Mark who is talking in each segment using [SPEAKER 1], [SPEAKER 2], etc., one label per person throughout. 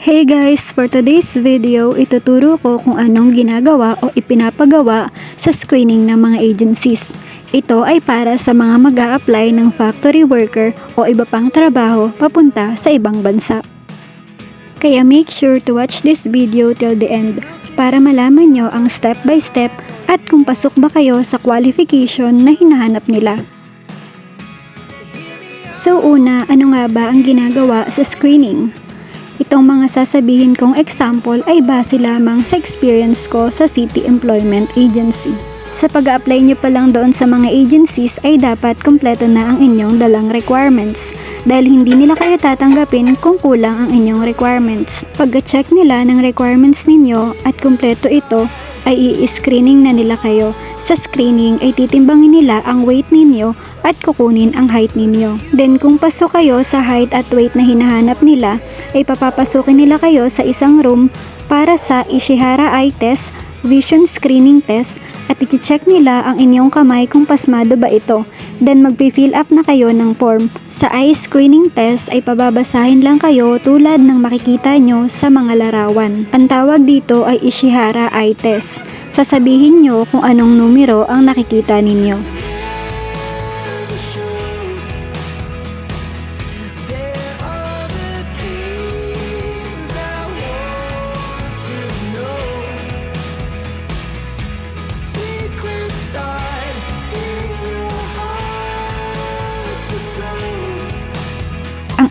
[SPEAKER 1] Hey guys! For today's video, ituturo ko kung anong ginagawa o ipinapagawa sa screening ng mga agencies. Ito ay para sa mga mag apply ng factory worker o iba pang trabaho papunta sa ibang bansa. Kaya make sure to watch this video till the end para malaman nyo ang step by step at kung pasok ba kayo sa qualification na hinahanap nila. So una, ano nga ba ang ginagawa sa screening? Itong mga sasabihin kong example ay base lamang sa experience ko sa City Employment Agency. Sa pag apply nyo pa lang doon sa mga agencies ay dapat kompleto na ang inyong dalang requirements dahil hindi nila kayo tatanggapin kung kulang ang inyong requirements. Pagka-check nila ng requirements ninyo at kompleto ito, ay i-screening na nila kayo. Sa screening ay titimbangin nila ang weight ninyo at kukunin ang height ninyo. Then kung pasok kayo sa height at weight na hinahanap nila, ay papapasukin nila kayo sa isang room para sa Ishihara Eye Test, Vision Screening Test at i-check nila ang inyong kamay kung pasmado ba ito. Then magpi-fill up na kayo ng form. Sa eye screening test ay pababasahin lang kayo tulad ng makikita nyo sa mga larawan. Ang tawag dito ay Ishihara Eye Test. Sasabihin nyo kung anong numero ang nakikita ninyo.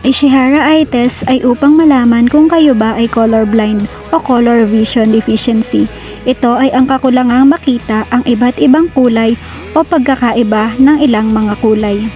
[SPEAKER 1] Ang Ishihara Eye Test ay upang malaman kung kayo ba ay colorblind o color vision deficiency. Ito ay ang kakulangang makita ang iba't ibang kulay o pagkakaiba ng ilang mga kulay.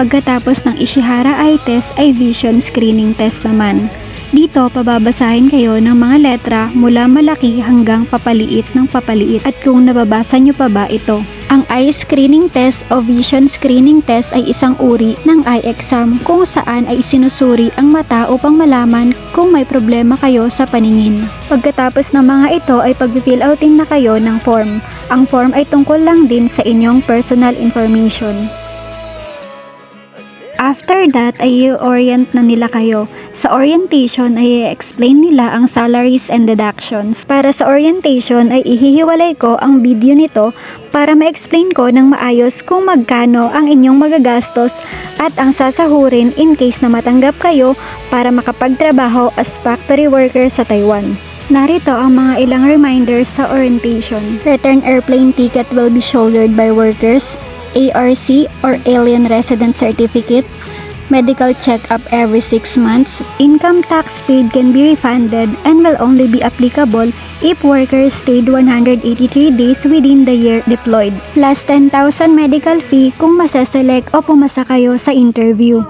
[SPEAKER 1] Pagkatapos ng Ishihara Eye Test ay Vision Screening Test naman. Dito, pababasahin kayo ng mga letra mula malaki hanggang papaliit ng papaliit at kung nababasa nyo pa ba ito. Ang eye screening test o vision screening test ay isang uri ng eye exam kung saan ay sinusuri ang mata upang malaman kung may problema kayo sa paningin. Pagkatapos ng mga ito ay pag-fill outing na kayo ng form. Ang form ay tungkol lang din sa inyong personal information. After that ay i-orient na nila kayo. Sa orientation ay i-explain nila ang salaries and deductions. Para sa orientation ay ihihiwalay ko ang video nito para ma-explain ko ng maayos kung magkano ang inyong magagastos at ang sasahurin in case na matanggap kayo para makapagtrabaho as factory worker sa Taiwan. Narito ang mga ilang reminders sa orientation. Return airplane ticket will be shouldered by workers. ARC or Alien Resident Certificate, medical checkup every 6 months, income tax paid can be refunded and will only be applicable if workers stayed 183 days within the year deployed. Plus 10,000 medical fee kung masaselect o pumasa kayo sa interview.